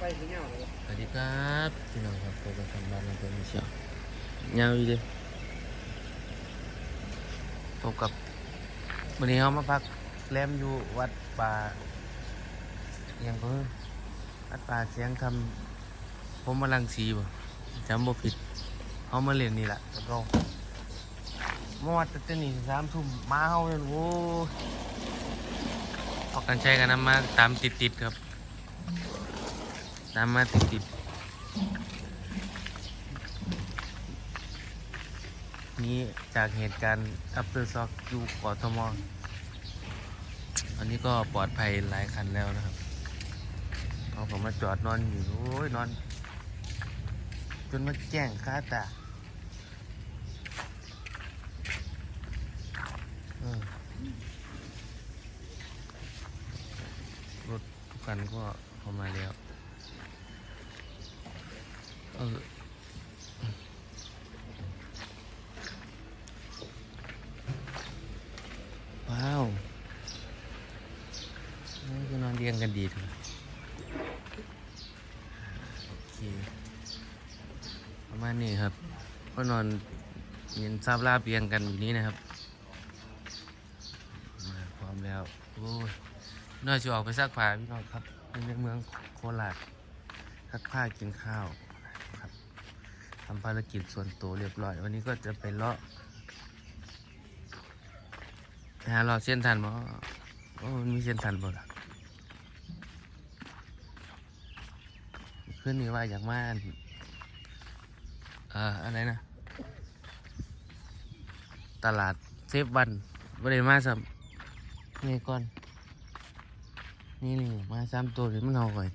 สวัสดีครับพี่น้องครับตัวประกันบ้านเราเป็นมิเชียวเงาอีเด้พบกับวันนี้เขามาพักแรมอยู่วัดป่าอหยังเพิ่งวัดป่าเสียงทำผมมาลังสีบ่จำบ่ผิดเขามาเรียนนี่แหละแล้วก็มาวัดตั้งแต่นี่สามทุ่มมาเฮาเนี่ยโอ้ยอกกันใช้กันนำมาตามติดๆครับ ตามมาติดๆนี้จากเหตุการณ์อัปเตอร์ซอกอยู่กทมอันนี้ก็ปลอดภัยหลายคันแล้วนะครับเขาผมมาจอดนอนอยู่โอ้ยนอน จนมาแจ้งค่าตาออรถทุกคันก็เข้ามาแล้ว ว้าวนี่คือนอนเรียงกันดีเถอะโอเคประมาณนี้ครับ ก็นอนเย็นทราบราบเรียงกันอยู่นี้นะครับ มาพร้อมแล้วโอ้ยน่าจะออกไปซักผ้าพี่น้องครับในเมืองโคราชซักผ้ากินข้าว ทำภารกิจส่วนตัวเรียบร้อย วันนี้ก็จะไปเลาะหาเลาะเส้นทันบ่โอ้มันมีเส้นทันบ่ล่ะขึ้นนี่ว่าอยากมาอันเอ่ออะไรนะ ตลาดเซฟวันบริมาสัมนี่ก่อน นี่นี่มาสามตัวหรือมันเอาก่อน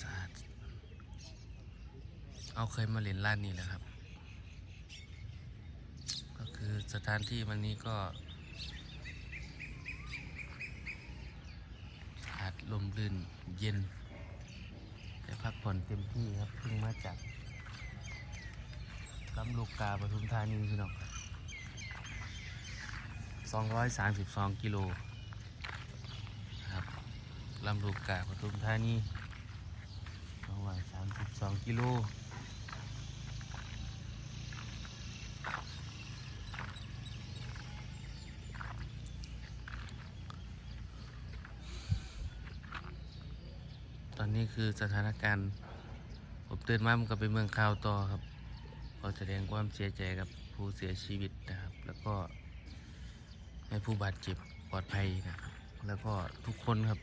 สาธุ เอาเคยมาเล่นร้านนี้แหละครับ ก็คือสถานที่วันนี้ก็อาดลมลื่นเย็นได้พักผ่อนเต็มที่ครับเพิ่งมาจากลำลูกกาปทุมธานีพี่น้องสองร้อยสามสิบสองกิโลครับลำลูกกาปทุมธานีประมาณสามสิบสองกิโล อนนี้คือสถานการณ์ผมตื่นมามันก็เป็นเมืองข่าวต่อครับขอแสดงความเสียใจกับผู้เสียชีวิตนะครับ แล้วก็ให้ผู้บาดเจ็บปลอดภัยนะครับ แล้วก็ทุกคนครับ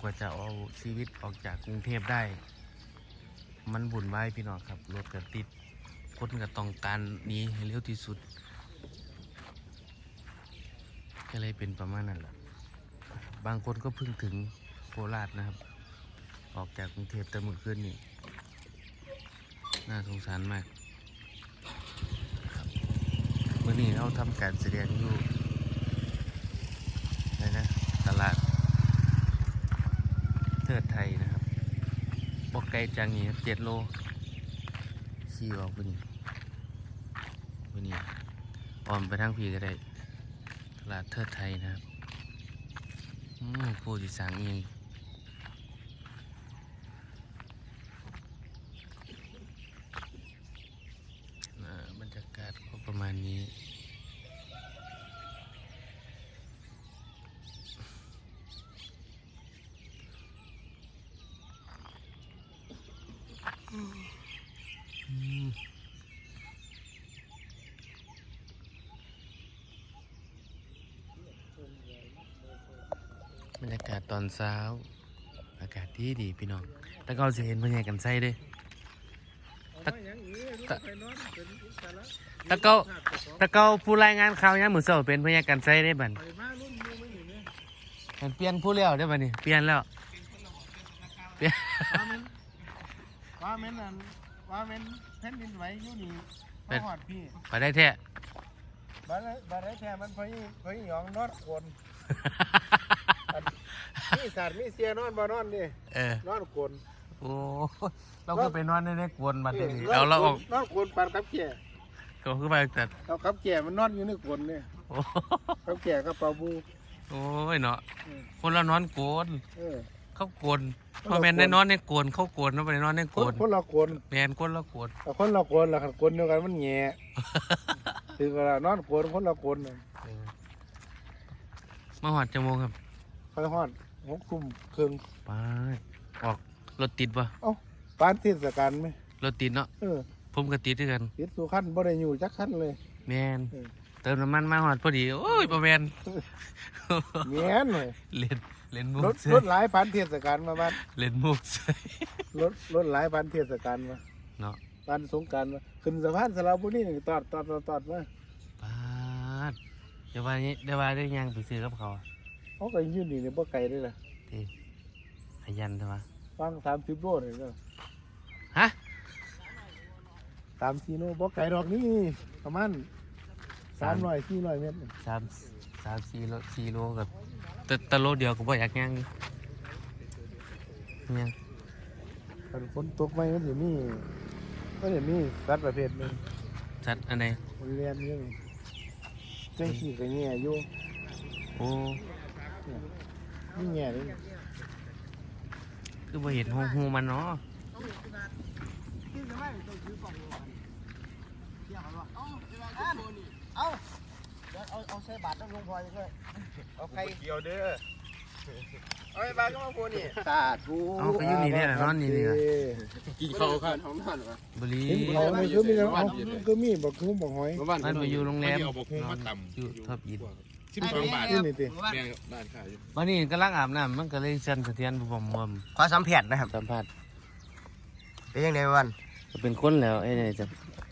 กว่าจะเอาชีวิตออกจากกรุงเทพได้ มันบุ่นวายพี่น้องครับรถก็ติดคนก็ต้องการนี้ให้เร็วที่สุดก็เลยเป็นประมาณนั้นแหละบางคนก็เพิ่งถึง โคราชนะครับ ออกจากกรุงเทพแต่เมื่อคืนนี่น่าสงสารมากเมื่อนี้เราทำการแสดงอยู่ไหนะตลาดเทิดไทยนะครับบอกไกลจังนี่ครับเจ็ดโลขี่ออกไปนี่ไปนี่ออมไปทางพีก็ได้ตลาดเทิดไทยนะครับอืมผู้ที่สั่งเองอ่าบรรยากาศก็ประมาณนี้ อืมบ รรยากาศตอนเช้า อากาศดีดีพี่น้องแต่ก็จะเห็นพญากันไส้เด้วยตะอย่างนี้ลูกไปนอนเป็นอิสระตะเกาตะเกาผู้รายงานข่าวยังมือเสาเป็นพญากันไส้ได้บัดไปมารุ่นมือไม่อยู่เนี่ยเห็นเปลี่ยนผู้เลี้ยวได้บัดนี่เปลี่ยนแล้วเปลี่ยนว่าเม้นว่าเม้นอันว่าเม้นแผ่นดินไหวอยู่นี่มาหอดพี่ไปได้แท้บ้านบ้านไอ้แท้มันพอยพอยหยองนอนโคนอัน มีสัตว์มีเสียนอนบ่นอนดิเออนอนโคนโอ้เราก็ไปนอนในในกวนบัดนี้เอาเราออกนอนโคนปานกับเขี้ยก็คือไปแต่เอากับแก่มันนอนอยู่ในกวนเนี่ยโอ้กับแก่กับเป่าบูโอ้ยเนาะเออคนละนอนโกนเออเขาโกนพอแม่นได้นอนในโกนเขาโกนแล้วไปนอนในคโกนนคนละกวนแม่นคนละโกนแต่คนละกวนละคันกวนเดียวกันมันแง่คือเวลานอนกวนคนละกวนน่ะเออมาหอดจังโมงครับค่อยฮอด หกทุ่มครึ่งปาดออกรถติดปะเอ้าปานเทศกาลไหมรถติดเนาะเออผมก็ติดด้วยกัน ติดสุขันบ่ได้อยู่จักคันเลย แม่นเออ เติมน้ำมันมาหอดพอดี โอ้ยประแมนแง่นเลยเล่นเล่นมุรกถใส่รถหลายพันเทศกาลมาบ้านเล่นมุกใส่รถรถหลายพันเทศกาลมาเนาะบ้านสงกรารมาขึ้นสะพานสระบุรีนี่ตอดตอดตอดตอดมาปาดเดี๋ยววันนี้เดี๋ยววันได้ยังไปซื้อกับเขาอะ เขาก็ยืนนี่เนี่ยบ่ไกลเลยล่ะที่ขยันใช่ไหมฟังสามสิบโลนี่เนาะฮะสามสี่โลบ่ไกลดอกนี่ประมาณสามร้อยสี่ร้อยเมตรนี่สามสามสี่โลสี่โลกับแต่แต่โลเดียวก็บ่อยากยังยังคันฝนตกไปมันจะมีก็จะมีสัตว์ประเภทหนึ่งชัดอันไหนมันเรียนอยังจังขี้ก็แง่อยู่โอ้ นี่แง่เลยคือบ่เห็นหูหูมันเนาะเอาเอาเอาใส่บาทต้องลงพลอยด้วยเอาใครเกี่ยวเด้อเอาไอ้บ้านก็มาพูดนี่สาธุเอาก็อยู่นี่เนี่ยนอนนี่นี่นะกินข้าวกันของนั่นวะบุรีเห็นเขาไม่คือมีแล้วเอาก็มีบักคุ้มบักหอยบ้านมันไปอยู่โรงแรมเอาบอกมาต่ำอยู่ท็อปอิน สิบสองบาทนี่นี่ติแม่บ้านขายอยู่วันนี้กำลังอาบน้ำมันก็เลยสั่นสะเทือนบ่บ่มขอสัมผัสนะครับสัมภาษณ์เป็นยังไงวันก็เป็นคนแล้วไอ้นี่จะ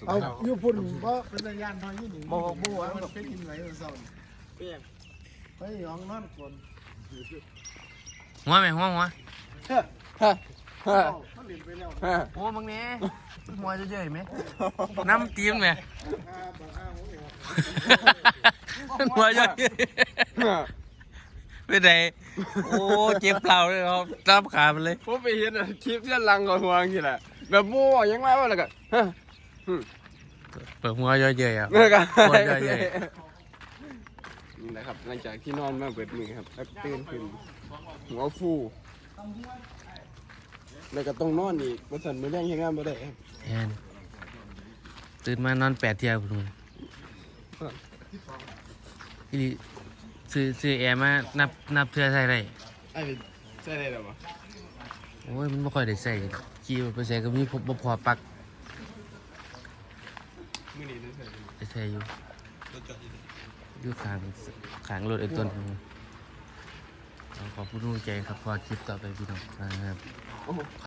เอาอยู่พุ่นเพราะเป็นสัญญาณทางยี่หนึ่งบ่บ่ว่ามันเป็นกินไหนมันเศร้าไปยองนอนก่อนหัวไหมหัวหัวเขาหลินไปแล้ว โอ้บางแหนี้หัวเฉยๆไหมน้ำตีมไหมอ่าบักอ้าโอ้ยหัวเฉยๆไม่ได้โอ้เจ็บเปล่าเลยครับรับขามันเลยผมไปเห็นคลิปเส้นลังกับห่วงทีแหละแบบมั่วยังไงวะแล้วก็ฮะเปิดหัวเฉยๆอะนี่ก็หัวเฉยนี่นะครับหลังจากที่นอนมาเปิดมือครับแล้วตื่นขึ้นหัวฟู แล้วก็ต้องนอนอีกบนสันมือแรงยังงานบ่ได้ครับๆแอนตื่นมานอนแปดเที่ยวคุณมึงอีหลีซื้อซื้อแอร์มานับนับเทื่อใส่ได้ไอ้เป็นใช่ได้หรอวะโอ้ยมันไม่ค่อยได้ใส่ขี่ไปใส่ก็มีพบบ่พอปลักมือนี้ได้ใส่ไปใส่อยู่อยู่ขางขางรถไอ้ต้นเอาขอบคุณทุกใจครับพอคลิปต่อไปพี่น้องครับ โอ้โห